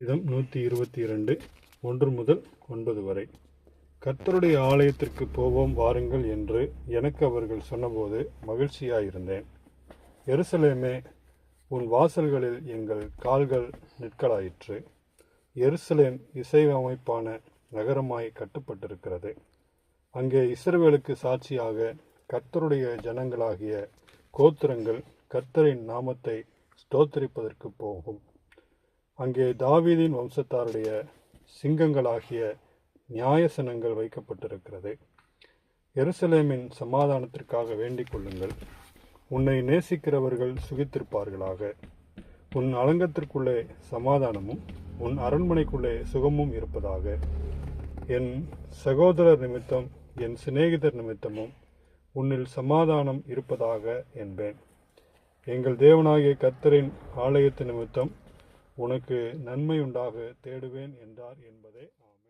இதம் நூற்றி இருபத்தி இரண்டு ஒன்று முதல் ஒன்பது வரை. கர்த்தருடைய ஆலயத்திற்கு போவோம் வாருங்கள் என்று எனக்கு அவர்கள் சொன்னபோது மகிழ்ச்சியாயிருந்தேன். எருசலேமே உன் வாசல்களில் எங்கள் கால்கள் நிற்கலாயிற்று. எருசலேம் இசையமைப்பான நகரமாய் கட்டப்பட்டிருக்கிறது. அங்கே இஸ்ரவேலுக்கு சாட்சியாக கர்த்தருடைய ஜனங்களாகிய கோத்திரங்கள் கர்த்தரின் நாமத்தை ஸ்தோத்தரிப்பதற்கு போகும். அங்கே தாவீதின் வம்சத்தாருடைய சிங்கங்களாகிய நியாயசனங்கள் வைக்கப்பட்டிருக்கிறது. எருசலேமின் சமாதானத்திற்காக வேண்டிக் கொள்ளுங்கள். உன்னை நேசிக்கிறவர்கள் சுகித்திருப்பார்களாக. உன் அலங்கத்திற்குள்ளே சமாதானமும் உன் அரண்மனைக்குள்ளே சுகமும் இருப்பதாக. என் சகோதரர் நிமித்தம் என் சிநேகிதர் நிமித்தமும் உன்னில் சமாதானம் இருப்பதாக என்பேன். எங்கள் தேவனாகிய கர்த்தரின் ஆலயத்து நிமித்தம் உனக்கு நன்மை உண்டாக தேடுவேன் என்றார் என்பதே ஆமென்.